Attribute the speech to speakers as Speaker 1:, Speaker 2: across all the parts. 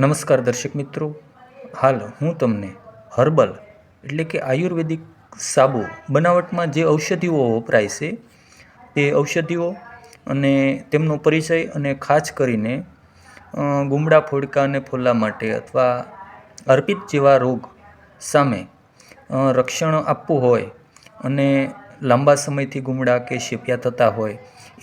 Speaker 1: નમસ્કાર દર્શક મિત્રો. હાલ હું તમને હર્બલ એટલે કે આયુર્વેદિક સાબુ બનાવટમાં જે ઔષધિઓ વપરાય છે, તે ઔષધિઓ અને તેમનો પરિચય અને ખાસ કરીને ગુમડા ફોડકા અને ફોલ્લા માટે અથવા અર્પિત જેવા રોગ સામે રક્ષણ આપવું હોય અને લાંબા સમયથી ગુમડા કે શેપિયા થતા હોય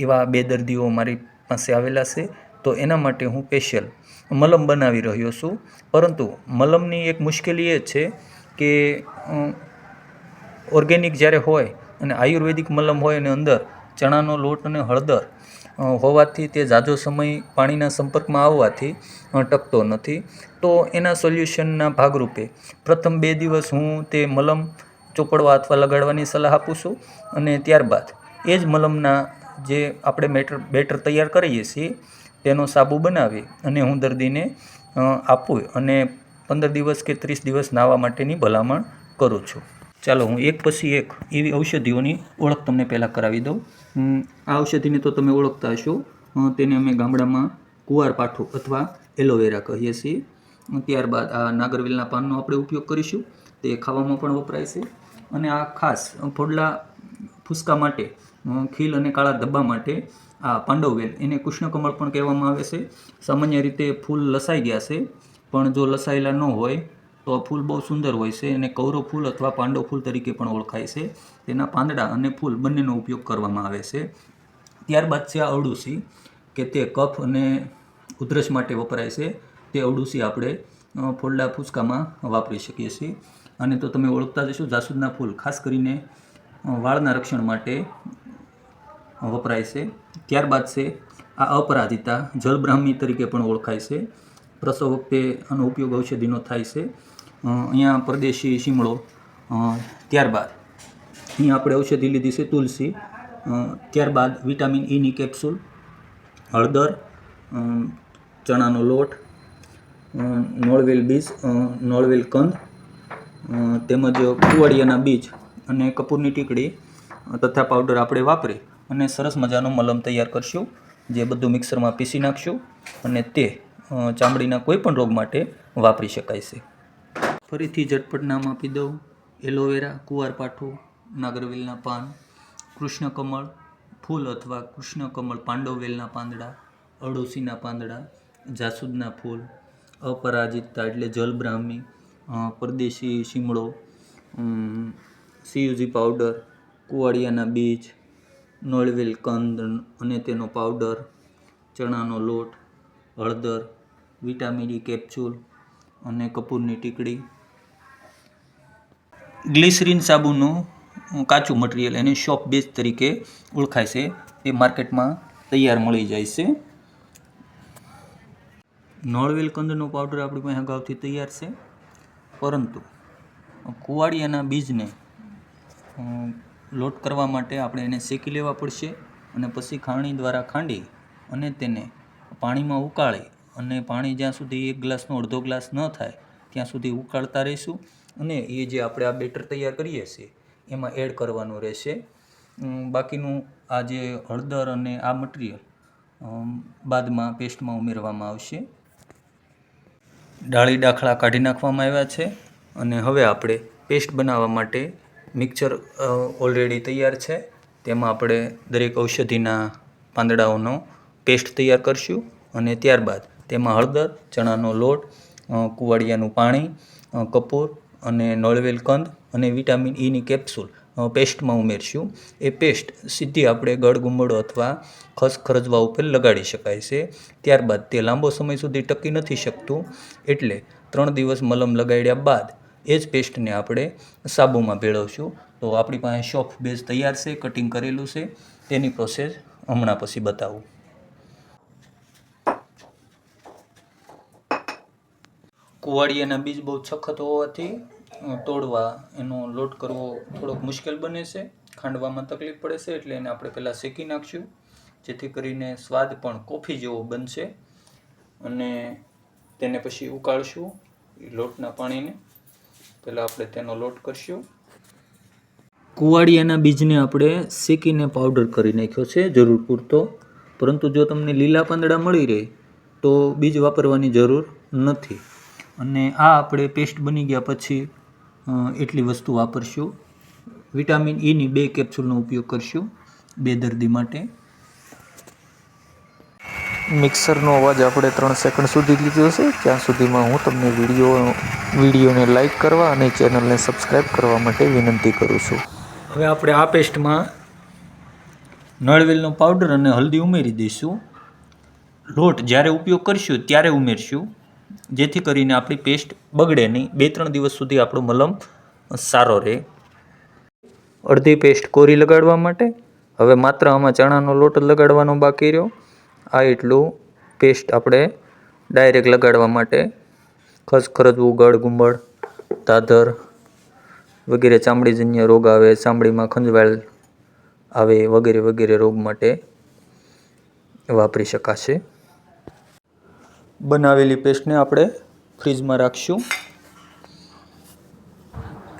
Speaker 1: એવા બે દર્દીઓ મારી પાસે આવેલા છે, તો એના માટે હું સ્પેશિયલ મલમ બનાવી રહ્યો છું. પરંતુ મલમની એક મુશ્કેલી એ છે કે ઓર્ગેનિક જ્યારે હોય અને આયુર્વેદિક મલમ હોય અને અંદર ચણાનો લોટ અને હળદર હોવાથી તે ઝાઝો સમય પાણીના સંપર્કમાં આવવાથી ટકતો નથી. તો એના સોલ્યુશનના ભાગરૂપે પ્રથમ બે દિવસ હું તે મલમ ચોપડવા અથવા લગાડવાની સલાહ આપું છું અને ત્યારબાદ એ જ મલમના જે આપણે બેટર બેટર તૈયાર કરીએ છીએ તેનો સાબુ બનાવી અને હું દર્દીને આપું અને પંદર દિવસ કે ત્રીસ દિવસ નાહવા માટેની ભલામણ કરું છું. ચાલો, હું એક પછી એક એવી ઔષધિઓની ઓળખ તમને પહેલાં કરાવી દઉં. આ ઔષધિને તો તમે ઓળખતા હશો. તેને અમે ગામડામાં કુવારપાઠું અથવા એલોવેરા કહીએ છીએ. ત્યારબાદ આ નાગરવેલના પાનનો આપણે ઉપયોગ કરીશું. તે ખાવામાં પણ વપરાય છે. અને આ ખાસ ફોડલા ફૂસકા માટે ખીલ અને કાળા ધબ્બા માટે આ પાંડવવેલ, એને કૃષ્ણકમળ પણ કહેવામાં આવે છે. સામાન્ય રીતે ફૂલ લસાઈ ગયા છે, પણ જો લસાયેલા ન હોય, તો આ ફૂલ બહુ સુંદર હોય છે અને કૌરવ ફૂલ અથવા પાંડવ ફૂલ તરીકે પણ ઓળખાય છે. તેના પાંદડા અને ફૂલ બંનેનો ઉપયોગ કરવામાં આવે છે. ત્યારબાદ છે આ અરડુસી કે તે કફ અને ઉધરસ માટે વપરાય છે. તે અરડુસી આપણે ફોડલા ફૂસકામાં વાપરી શકીએ છીએ. અને તો તમે ઓળખતા જશો જાસૂદના ફૂલ, ખાસ કરીને વાળના રક્ષણ માટે વપરાય છે. ત્યારબાદ છે, આ અપરાજિતા જલબ્રાહ્મી તરીકે પણ ઓળખાય છે. પ્રસવ વખતે આનો ઉપયોગ ઔષધિનો થાય છે. અહીંયા પરદેશી શીમળો. ત્યારબાદ. અહીં આપણે ઔષધિ લીધી છે તુલસી. ત્યારબાદ વિટામિન ઈની કેપ્સ્યુલ, હળદર ચણાનો લોટ નોળવેલ બીજ નોળવેલ કંદ તેમજ કુવાડિયાના બીજ અને કપૂરની ટીકડી તથા પાવડર આપણે વાપરી અને સરસ મજાનો મલમ તૈયાર કરશું, જે બધું મિક્સરમાં પીસી નાખશું અને તે ચામડીના કોઈપણ રોગ માટે વાપરી શકાય છે. ફરીથી ઝટપટ નામ આપી દઉં. એલોવેરા કુવારપાઠું નાગરવેલના પાન કૃષ્ણકમળ ફૂલ અથવા કૃષ્ણકમળ પાંડવવેલના પાંદડા, અળોસીના પાંદડા, જાસૂદના ફૂલ, અપરાજિતતા એટલે જલબ્રાહ્મી પરદેશી શીમળો સીયુજી પાવડર, કુવાડિયાના બીજ નોળવેલ કંદ અને તેનો પાવડર, ચણાનો લોટ, હળદર, વિટામિન ડી કેપ્સ્યુલ અને કપૂરની ટીકડી. ગ્લિસરીન સાબુનું કાચું મટીરિયલ એને શોપ બેઝ તરીકે ઓળખાય છે. એ માર્કેટમાં તૈયાર મળી જાય છે. નોળવેલ કંદનો પાવડર આપણી પાસે અગાઉથી તૈયાર છે. પરંતુ કુવાડિયાના બીજને લોટ કરવા માટે આપણે એને શેકી લેવા પડશે અને પછી ખાણી દ્વારા ખાંડી અને તેને પાણીમાં ઉકાળી અને પાણી જ્યાં સુધી એક ગ્લાસનો અડધો ગ્લાસ ન થાય, ત્યાં સુધી ઉકાળતા રહીશું અને એ જે આપણે આ બેટર તૈયાર કરીએ છીએ, એમાં એડ કરવાનું રહેશે. બાકીનું આ જે હળદર અને આ મટીરિયલ બાદમાં પેસ્ટમાં ઉમેરવામાં આવશે. ડાળી ડાખલા કાઢી નાખવામાં આવ્યા છે અને હવે આપણે પેસ્ટ બનાવવા માટે મિક્સર ઓલરેડી તૈયાર છે. તેમાં આપણે દરેક ઔષધિના પાંદડાઓનો પેસ્ટ તૈયાર કરશું અને ત્યારબાદ તેમાં હળદર, ચણાનો લોટ કુવાડિયાનું પાણી કપૂર અને નળવેલ કંદ અને વિટામિન ઈની કેપ્સ્યુલ પેસ્ટમાં ઉમેરશું. એ પેસ્ટ સીધી આપણે ગળગુંબળો અથવા ખસ ખરજવા ઉપર લગાડી શકાય છે. ત્યારબાદ તે લાંબો સમય સુધી ટકી નથી શકતું. એટલે ત્રણ દિવસ મલમ લગાડ્યા બાદ એ જ પેસ્ટને આપણે સાબુમાં ભેળવશું. તો આપણી પાસે શોપ બેઝ તૈયાર છે, કટિંગ કરેલું છે. તેની પ્રોસેસ હમણાં પછી બતાવું. કુવાડિયાના બીજ બહુ સખત હોવાથી તોડવા એનો લોટ કરવો થોડોક મુશ્કેલ બને છે. ખાંડવામાં તકલીફ પડે છે, એટલે એને આપણે પહેલાં શેકી નાખશું. જેથી કરીને સ્વાદ પણ કોફી જેવો બનશે. અને તેને પછી ઉકાળશું લોટના પાણીને. પહેલાં આપણે તેનો લોટ કરશું. કુવાડિયાના બીજને આપણે શેકીને પાવડર કરી નાખ્યો છે, જરૂર પૂરતો. પરંતુ જો તમને લીલા પાંદડા મળી રહે, તો બીજ વાપરવાની જરૂર નથી. અને આ આપણે પેસ્ટ બની ગયા પછી એટલી વસ્તુ વાપરશું. વિટામિન ઈની બે કેપ્સ્યુલનો ઉપયોગ કરશું, બે દર્દી માટે.
Speaker 2: મિક્સરનો અવાજ આપણે ત્રણ સેકન્ડ સુધી લીધો છે. ત્યાં સુધીમાં હું તમને વીડિયો, વિડીયોને લાઈક કરવા અને ચેનલને સબસ્ક્રાઈબ કરવા માટે વિનંતી કરું છું.
Speaker 1: હવે આપણે આ પેસ્ટમાં નળવેલનો પાવડર અને હલ્દી ઉમેરી દઈશું. લોટ જ્યારે ઉપયોગ કરીશું ત્યારે ઉમેરશું. જેથી કરીને આપણી પેસ્ટ બગડે નહીં. બે ત્રણ દિવસ સુધી આપણો મલમ સારો રહે. અડધી પેસ્ટ કોરી લગાડવા માટે. હવે માત્ર આમાં ચણાનો લોટ લગાડવાનો બાકી રહ્યો. આ એટલું પેસ્ટ આપણે ડાયરેક્ટ લગાડવા માટે ખસખરજવું ગળ ગુંબળ, દાદર વગેરે ચામડીજન્ય રોગ આવે, ચામડીમાં ખંજવાળ આવે વગેરે વગેરે રોગ માટે વાપરી શકાશે. બનાવેલી પેસ્ટને આપણે ફ્રીજમાં રાખશું.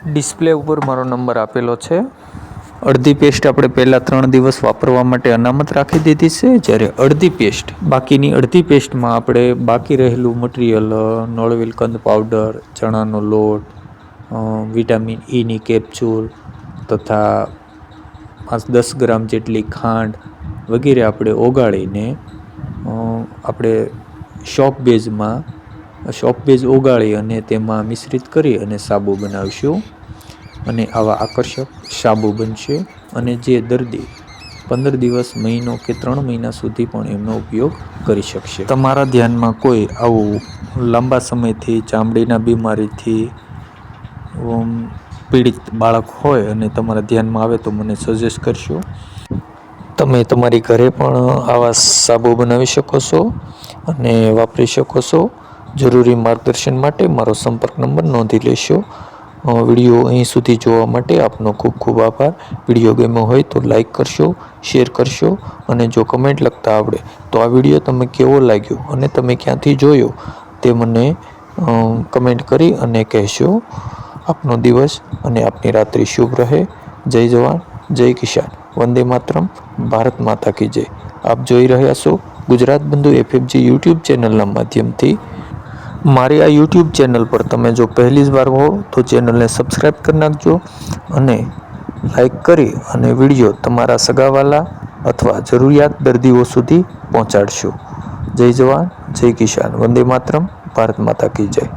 Speaker 2: ડિસ્પ્લે ઉપર મારો નંબર આપેલો છે.
Speaker 1: અડધી પેસ્ટ આપણે પહેલાં ત્રણ દિવસ વાપરવા માટે અનામત રાખી દીધી છે. જ્યારે અડધી પેસ્ટ, બાકીની અડધી પેસ્ટમાં આપણે બાકી રહેલું મટીરિયલ, નળવેલ કંદ પાવડર, ચણાનો લોટ વિટામિન ઈની કેપ્સ્યુલ તથા પાંચ દસ ગ્રામ જેટલી ખાંડ વગેરે આપણે ઓગાળીને આપણે શોપ બેઝમાં શોપ બેઝ ઓગાળી અને તેમાં મિશ્રિત કરી અને સાબુ બનાવીશું. અને આવા આકર્ષક સાબુ બનશે અને જે દર્દી પંદર દિવસ, મહિનો કે ત્રણ મહિના સુધી પણ એમનો ઉપયોગ કરી શકશે. તમારા ધ્યાનમાં કોઈ આવું લાંબા સમયથી ચામડીના બીમારીથી પીડિત બાળક હોય અને તમારા ધ્યાનમાં આવે તો મને સજેસ્ટ કરશો? તમે તમારી ઘરે પણ આવા સાબુ બનાવી શકો છો અને વાપરી શકો છો. જરૂરી માર્ગદર્શન માટે મારો સંપર્ક નંબર નોંધી લેશો. વીડિયો અહીં સુધી જોવા માટે આપનો ખૂબ ખૂબ આભાર. વીડિયો ગમ્યો હોય તો લાઈક કરશો, શેર કરશો અને જો કમેન્ટ લખતા આવડે તો આ વીડિયો તમે કેવો લાગ્યો અને તમે ક્યાંથી જોયો તે મને કમેન્ટ કરી અને કહેશો. આપનો દિવસ અને આપની રાત્રિ શુભ રહે. જય જવાન, જય કિસાન. વંદે માતરમ, ભારત માતા કી જય. આપ જોઈ રહ્યા છો ગુજરાત બંધુ એફએફજી યુટ્યુબ ચેનલના માધ્યમથી મારી આ યુટ્યુબ ચેનલ પર તમે જો પહેલી જ વાર હો તો ચેનલને સબસ્ક્રાઈબ કરી નાખજો અને લાઈક કરી અને વીડિયો તમારા સગાવાલા અથવા જરૂરિયાત દર્દીઓ સુધી પહોંચાડશો. જય જવાન, જય કિસાન. વંદે માતરમ. ભારત માતા કી જય.